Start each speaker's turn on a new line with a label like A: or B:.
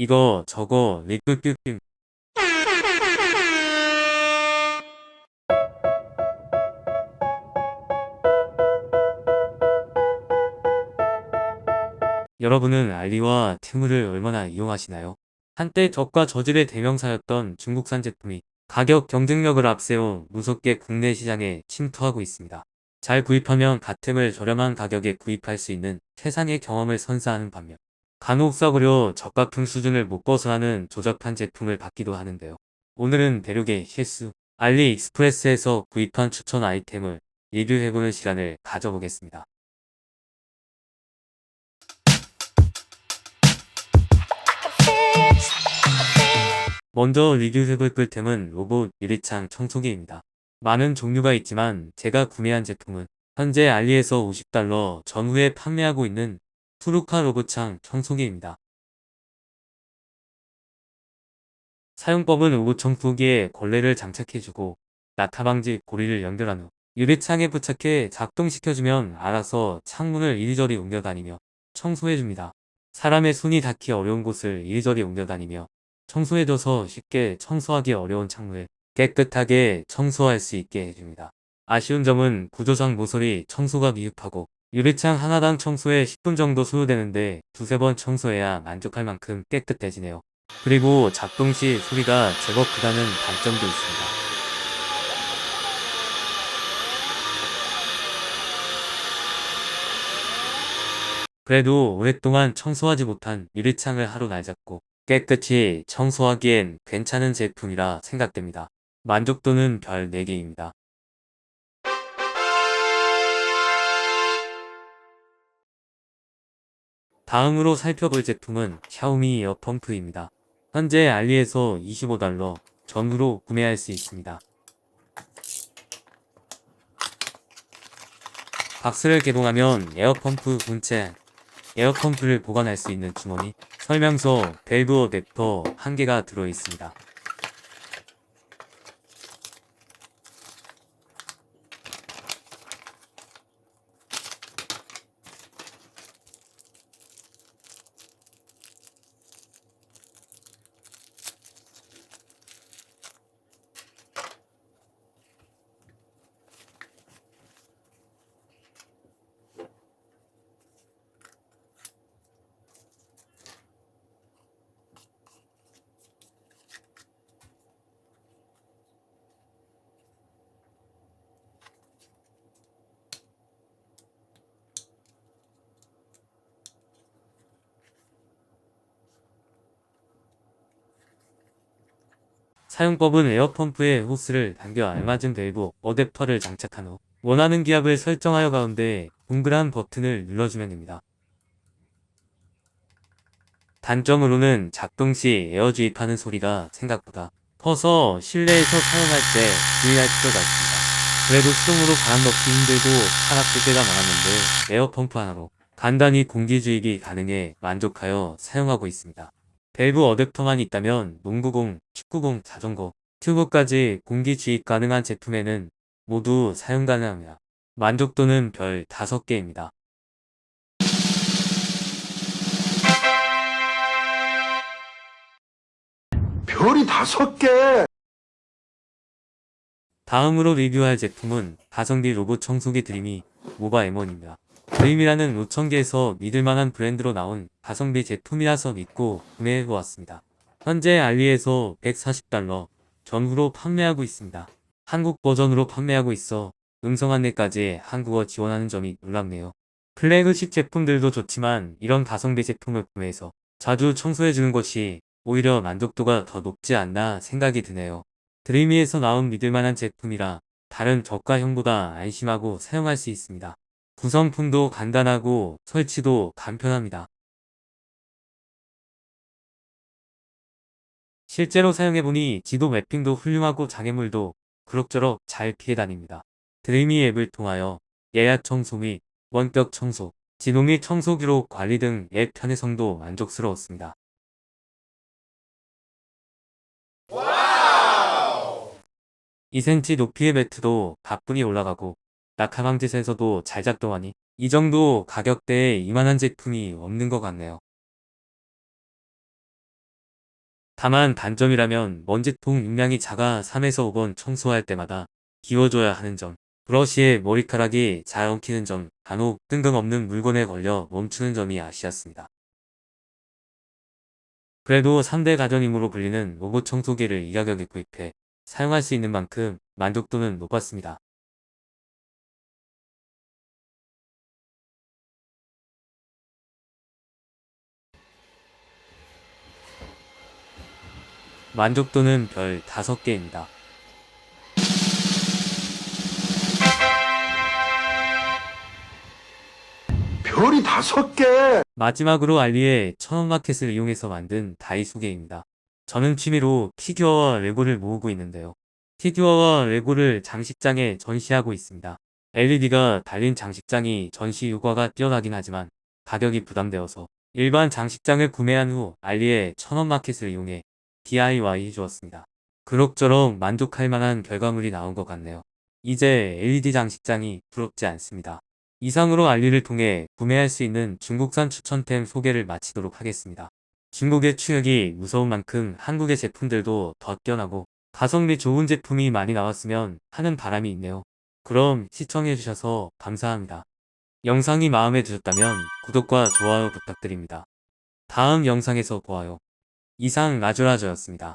A: 이거 저거 리끄끄끄 여러분은 알리와 테무를 얼마나 이용하시나요? 한때 저가 저질의 대명사였던 중국산 제품이 가격 경쟁력을 앞세워 무섭게 국내 시장에 침투하고 있습니다. 잘 구입하면 가템을 저렴한 가격에 구입할 수 있는 세상의 경험을 선사하는 반면 간혹 싸구려 저가품 수준을 못 벗어나는 조잡한 제품을 받기도 하는데요. 오늘은 대륙의 실수 알리익스프레스에서 구입한 추천 아이템을 리뷰해보는 시간을 가져보겠습니다. 먼저 리뷰해볼 꿀템은 로봇 유리창 청소기입니다. 많은 종류가 있지만 제가 구매한 제품은 현재 알리에서 50달러 전후에 판매하고 있는 푸루카 로봇창 청소기입니다. 사용법은 로봇 청소기에 걸레를 장착해주고 낙하 방지 고리를 연결한 후 유리창에 부착해 작동시켜주면 알아서 창문을 이리저리 옮겨다니며 청소해줍니다. 사람의 손이 닿기 어려운 곳을 이리저리 옮겨다니며 청소해줘서 쉽게 청소하기 어려운 창문을 깨끗하게 청소할 수 있게 해줍니다. 아쉬운 점은 구조상 모서리 청소가 미흡하고 유리창 하나당 청소에 10분 정도 소요되는데 두세 번 청소해야 만족할 만큼 깨끗해지네요. 그리고 작동 시 소리가 제법 크다는 단점도 있습니다. 그래도 오랫동안 청소하지 못한 유리창을 하루 날 잡고 깨끗이 청소하기엔 괜찮은 제품이라 생각됩니다. 만족도는 별 4개입니다. 다음으로 살펴볼 제품은 샤오미 에어펌프입니다. 현재 알리에서 25달러 전후로 구매할 수 있습니다. 박스를 개봉하면 에어펌프 본체, 에어펌프를 보관할 수 있는 주머니, 설명서, 밸브 어댑터 1개가 들어있습니다. 사용법은 에어펌프에 호스를 당겨 알맞은 밸브 어댑터를 장착한 후 원하는 기압을 설정하여 가운데 동그란 버튼을 눌러주면 됩니다. 단점으로는 작동 시 에어 주입하는 소리가 생각보다 커서 실내에서 사용할 때 주의할 필요가 있습니다. 그래도 수동으로 바람 넣기 힘들고 차갑을 때가 많았는데 에어펌프 하나로 간단히 공기 주입이 가능해 만족하여 사용하고 있습니다. 밸브 어댑터만 있다면 농구공, 축구공, 자전거, 튜브까지 공기 주입 가능한 제품에는 모두 사용 가능합니다. 만족도는 별 5개입니다.
B: 별이 다섯 개.
A: 다음으로 리뷰할 제품은 가성비 로봇 청소기 드림이 모바 M1입니다. 드림이라는 노천계에서 믿을만한 브랜드로 나온 가성비 제품이라서 믿고 구매해보았습니다. 현재 알리에서 140달러 전후로 판매하고 있습니다. 한국 버전으로 판매하고 있어 음성 안내까지 한국어 지원하는 점이 놀랍네요. 플래그십 제품들도 좋지만 이런 가성비 제품을 구매해서 자주 청소해주는 것이 오히려 만족도가 더 높지 않나 생각이 드네요. 드리미에서 나온 믿을만한 제품이라 다른 저가형보다 안심하고 사용할 수 있습니다. 구성품도 간단하고 설치도 간편합니다. 실제로 사용해보니 지도 매핑도 훌륭하고 장애물도 그럭저럭 잘 피해 다닙니다. 드리미 앱을 통하여 예약 청소 및 원격 청소, 지도 및 청소 기록 관리 등 앱 편의성도 만족스러웠습니다. 2cm 높이의 매트도 가뿐히 올라가고 낙하방지 센서도 잘 작동하니 이 정도 가격대에 이만한 제품이 없는 것 같네요. 다만 단점이라면 먼지통 용량이 작아 3에서 5번 청소할 때마다 기워줘야 하는 점. 브러쉬에 머리카락이 잘 엉키는 점, 간혹 뜬금없는 물건에 걸려 멈추는 점이 아쉬웠습니다. 그래도 3대 가전임으로 불리는 로봇 청소기를 이 가격에 구입해 사용할 수 있는 만큼 만족도는 높았습니다. 만족도는 별 5개입니다.
B: 별이 다섯 개.
A: 마지막으로 알리의 천원마켓을 이용해서 만든 다이 소개입니다. 저는 취미로 피규어와 레고를 모으고 있는데요. 피규어와 레고를 장식장에 전시하고 있습니다. LED가 달린 장식장이 전시 효과가 뛰어나긴 하지만 가격이 부담되어서 일반 장식장을 구매한 후 알리의 천원마켓을 이용해 DIY 해주었습니다. 그럭저럭 만족할 만한 결과물이 나온 것 같네요. 이제 LED 장식장이 부럽지 않습니다. 이상으로 알리를 통해 구매할 수 있는 중국산 추천템 소개를 마치도록 하겠습니다. 중국의 추격이 무서운 만큼 한국의 제품들도 더 뛰어나고 가성비 좋은 제품이 많이 나왔으면 하는 바람이 있네요. 그럼 시청해주셔서 감사합니다. 영상이 마음에 드셨다면 구독과 좋아요 부탁드립니다. 다음 영상에서 보아요. 이상 라주라저였습니다.